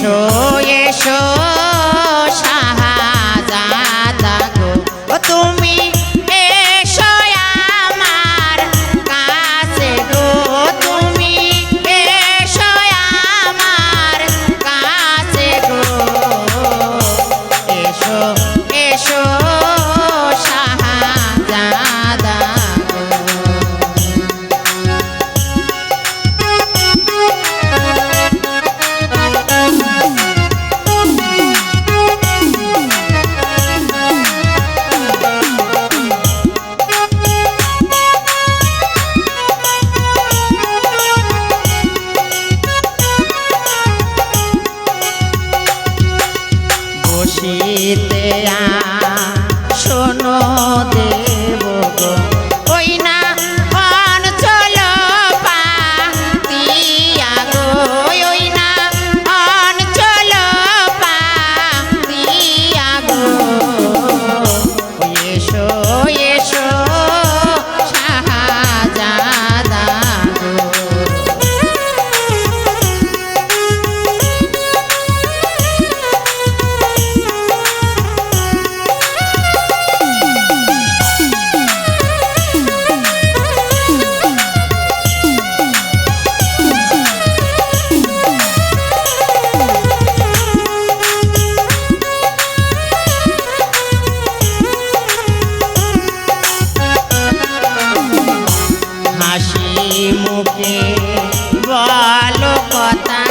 এসো এসো। বসিতে শোনো দে হাসি মুখে বলো কথা।